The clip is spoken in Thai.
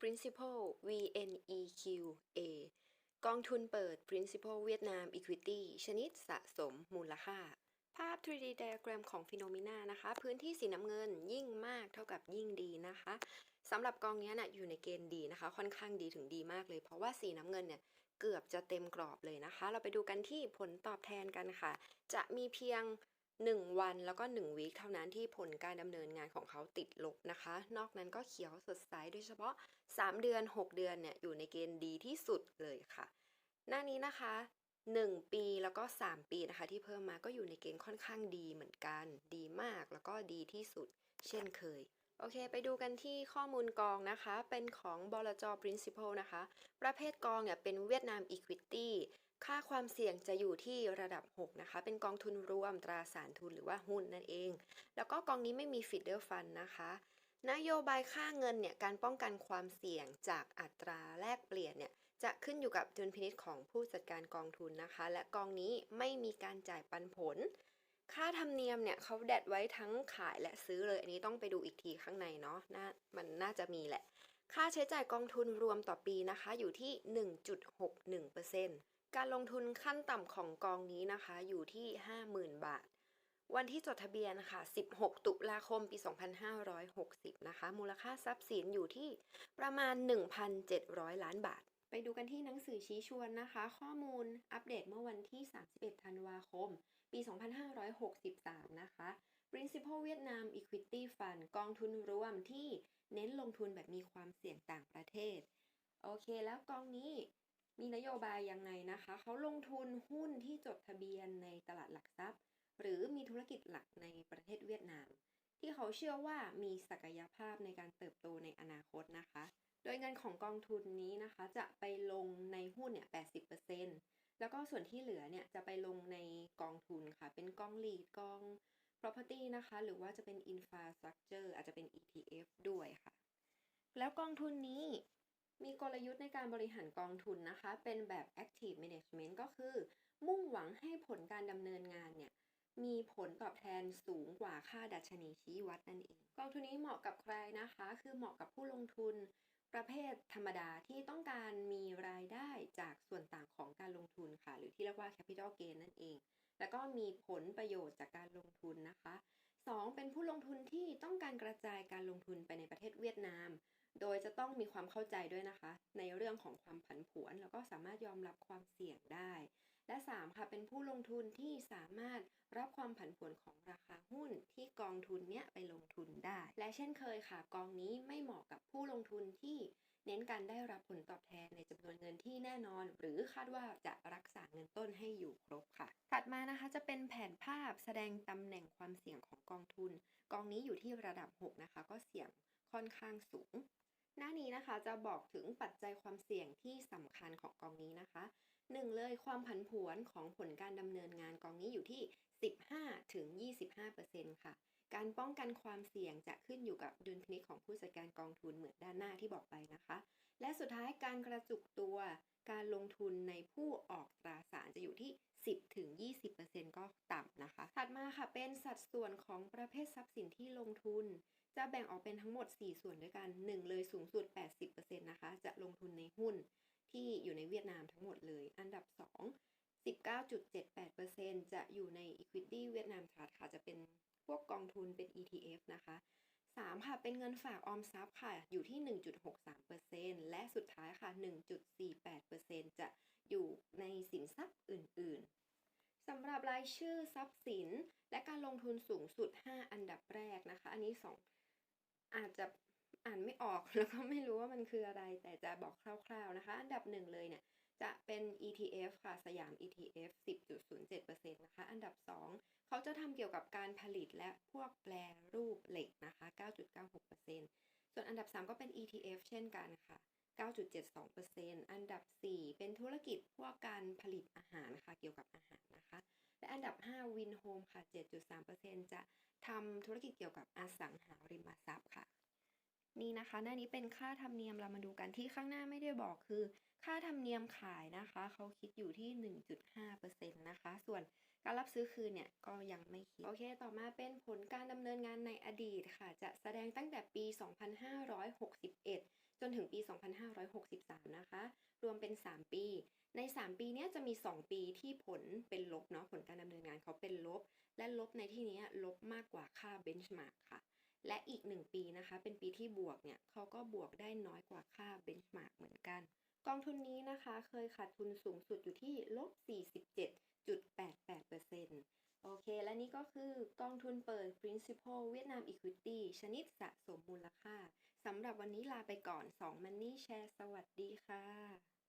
Principal VNEQA กองทุนเปิด Principal เวียดนาม Equity ชนิดสะสมมูลค่า ภาพ 3D diagram ของ Phenomena นะคะ พื้นที่สีน้ำเงินยิ่งมากเท่ากับยิ่งดีนะคะสำหรับกองนี้น่ะอยู่ในเกณฑ์ดีนะคะ ค่อนข้างดีถึงดีมากเลย เพราะว่าสีน้ำเงินเนี่ยเกือบจะเต็มกรอบเลยนะคะ เราไปดูกันที่ผลตอบแทนกันค่ะ จะมีเพียง 1 วันแล้วก็1วีคเท่านั้นที่ผลการดำเนินงานของเขาติดลบนะคะ นอกนั้นก็เขียวสดใสโดยเฉพาะ 3 เดือน 6 เดือนเนี่ยอยู่ในเกณฑ์ดีที่สุดเลยค่ะ หน้านี้นะคะ 1 ปีแล้วก็ 3 ปีนะคะ ที่เพิ่มมาก็อยู่ในเกณฑ์ค่อนข้างดีเหมือนกัน ดีมากแล้วก็ดีที่สุด เช่นเคยโอเค ไปดูกันที่ข้อมูลกองนะคะ เป็นของบลจ principal นะคะ ประเภทกองเนี่ยเป็นเวียดนาม equity ค่าความเสี่ยงจะอยู่ที่ระดับ 6 นะคะ เป็นกองทุนรวมตราสารทุนหรือว่าหุ้นนั่นเอง แล้วก็กองนี้ไม่มี feeder fund นะคะ นโยบายค่าเงินเนี่ย การป้องกันความเสี่ยงจากอัตราแลกเปลี่ยนเนี่ย จะขึ้นอยู่กับดุลพินิจของผู้จัดการกองทุนนะคะ และกองนี้ไม่มีการจ่ายปันผล ค่าธรรมเนียมเนี่ยเขาแดดไว้ทั้งขายและซื้อเลย อันนี้ต้องไปดูอีกทีข้างในเนาะน่ามันน่าจะมีแหละ ค่าใช้จ่ายกองทุนรวมต่อปีนะคะ อยู่ที่ 1.61% การลงทุนขั้นต่ำของกองนี้นะคะ อยู่ที่ 50,000 บาท วันที่จดทะเบียนค่ะ 16 ตุลาคม ปี 2560 นะคะ มูลค่าทรัพย์สินอยู่ที่ประมาณ 1,700 ล้านบาท ไปดูกันที่หนังสือชี้ชวนนะคะ ข้อมูลอัปเดตเมื่อวันที่ 31 ธันวาคม ปี 2563 นะคะ Principal เวียดนาม Equity Fund กองทุนรวมที่เน้นลงทุนแบบมีความเสี่ยงต่างประเทศ โอเค แล้วกองนี้ มีนโยบายยังไงนะคะ เขาลงทุนหุ้นที่จดทะเบียนในตลาดหลักทรัพย์ หรือมีธุรกิจหลักในประเทศเวียดนาม ที่เขาเชื่อว่ามีศักยภาพในการเติบโตในอนาคตนะคะ โดยเงินของกองทุนนี้นะคะจะไปลงในหุ้นเนี่ย 80%แล้วก็ส่วนที่เหลือเนี่ยจะไปลงในกองทุนค่ะ เป็นกอง lead กอง property นะคะ หรือว่าจะเป็น infrastructure อาจจะเป็น ETF ด้วยค่ะ แล้วกองทุนนี้ มีกลยุทธ์ในการบริหารกองทุนนะคะ เป็นแบบ active management ก็คือ มุ่งหวังให้ผลการดำเนินงานเนี่ย มีผลตอบแทนสูงกว่าค่าดัชนีชี้วัดนั่นเอง กองทุนนี้เหมาะกับใครนะคะ คือเหมาะกับผู้ลงทุนประเภทธรรมดาที่ต้องการมีรายได้จากส่วนต่างของการลงทุนค่ะ หรือที่เรียกว่า capital gain นั่นเอง แล้วก็มีผลประโยชน์จากการลงทุนนะคะ 2. เป็นผู้ลงทุนที่ต้องการกระจายการลงทุนไปในประเทศเวียดนาม โดยจะต้องมีความเข้าใจด้วยนะคะ ในเรื่องของความผันผวน แล้วก็สามารถยอมรับความเสี่ยงได้ และ 3. ค่ะ เป็นผู้ลงทุนที่สามารถรับความผันผวนของราคาหุ้นที่กองทุนเนี้ยไปลงทุนได้ และเช่นเคยค่ะ กองนี้ไม่เหมาะกับผู้ลงทุนที่เน้นการได้รับผลตอบแทนในจำนวนเงินที่แน่นอน หรือคาดว่าจะรักษาเงินต้นให้อยู่ครบค่ะ ถัดมานะคะจะเป็นแผนภาพแสดงตำแหน่งความเสี่ยงของกองทุน กองนี้อยู่ที่ระดับ 6 นะคะ ก็เสี่ยง ค่อนข้างสูง หน้านี้นะคะจะบอกถึงปัจจัยความเสี่ยงที่สำคัญของกองนี้นะคะหนึ่งเลยความผันผวนของผลการดำเนินงานกองนี้อยู่ที่ 15-25%ค่ะ การป้องกันความเสี่ยงจะขึ้นอยู่กับดุลพินิจของผู้จัดการกองทุนเหมือนด้านหน้าที่บอกไปนะคะ และสุดท้ายการกระจุกตัวการลงทุนในผู้ออกตราสารจะอยู่ที่ 10ถึง20%ก็ต่ำนะคะ ถัดมาค่ะเป็นสัดส่วนของประเภททรัพย์สินที่ลงทุน จะแบ่งออกเป็นทั้งหมด 4 ส่วนด้วยกัน 1 เลยสูงสุด 80%นะคะ จะลงทุนในหุ้นที่อยู่ในเวียดนามทั้งหมดเลย อันดับ 2 19.78%จะอยู่ใน Equity เวียดนาม Trust ค่ะ จะเป็นพวกก องทุนเป็น ETF นะคะ 3 ค่ะ เป็นเงินฝากออมทรัพย์ค่ะ อยู่ที่ 1.63%และสุดท้ายค่ะ 1.48%จะอยู่ในสินทรัพย์อื่น ๆ สำหรับรายชื่อทรัพย์สิน และการลงทุนสูงสุด 5 อันดับแรกนะคะ อันนี้ 2 อาจจะอ่านไม่ออกแล้วก็ไม่รู้ว่ามันคืออะไร แต่จะบอกคร่าว ๆ นะคะ อันดับ1เลยเนี่ยจะเป็น ETF ค่ะ สยาม ETF 10.07%นะคะ อันดับ 2 เขา จะทำเกี่ยวกับการผลิตและพวกแปรรูปเหล็กนะคะ 9.96%ส่วนอันดับ 3 ก็เป็น ETF เช่นกันค่ะ 9.72%อันดับ 4 เป็นธุรกิจพวกการผลิตอาหารค่ะเกี่ยวกับอาหารนะคะ และอันดับ 5 Win Home ค่ะ 7.3%จะทำธุรกิจเกี่ยวกับอสังหาริมทรัพย์ค่ะ นี่นะคะ หน้านี้เป็นค่าธรรมเนียมเรามาดูกันที่ข้างหน้าไม่ได้บอกคือ ค่าธรรมเนียมขายนะคะ เขาคิดอยู่ที่ 1.5%นะคะ ส่วน การรับซื้อคืนเนี่ยก็ยังไม่คิด โอเค ต่อมาเป็นผลการดำเนินงานในอดีตค่ะ จะแสดงตั้งแต่ปี 2561จนนถึงปี 2563 นะคะ รวมเป็น 3 ปี ใน 3 ปีนี้จะมี 2 ปีที่ผลเป็นลบเนาะ ผลการดำเนินงานเขาเป็นลบ และลบในที่นี้ลบมากกว่าค่า benchmark ค่ะ และอีก 1 ปีนะคะ เป็นปีที่บวกเนี่ยเขาก็บวกได้น้อยกว่าค่า benchmark เหมือนกัน กองทุนนี้นะคะ เคยขาดทุนสูงสุดอยู่ที่ลบ 0.88%โอเค และนี่ก็คือกองทุนเปิด principal vietnam equity ชนิดสะสมมูลค่าสำหรับวันนี้ลาไปก่อน 2 Money Share สวัสดีค่ะ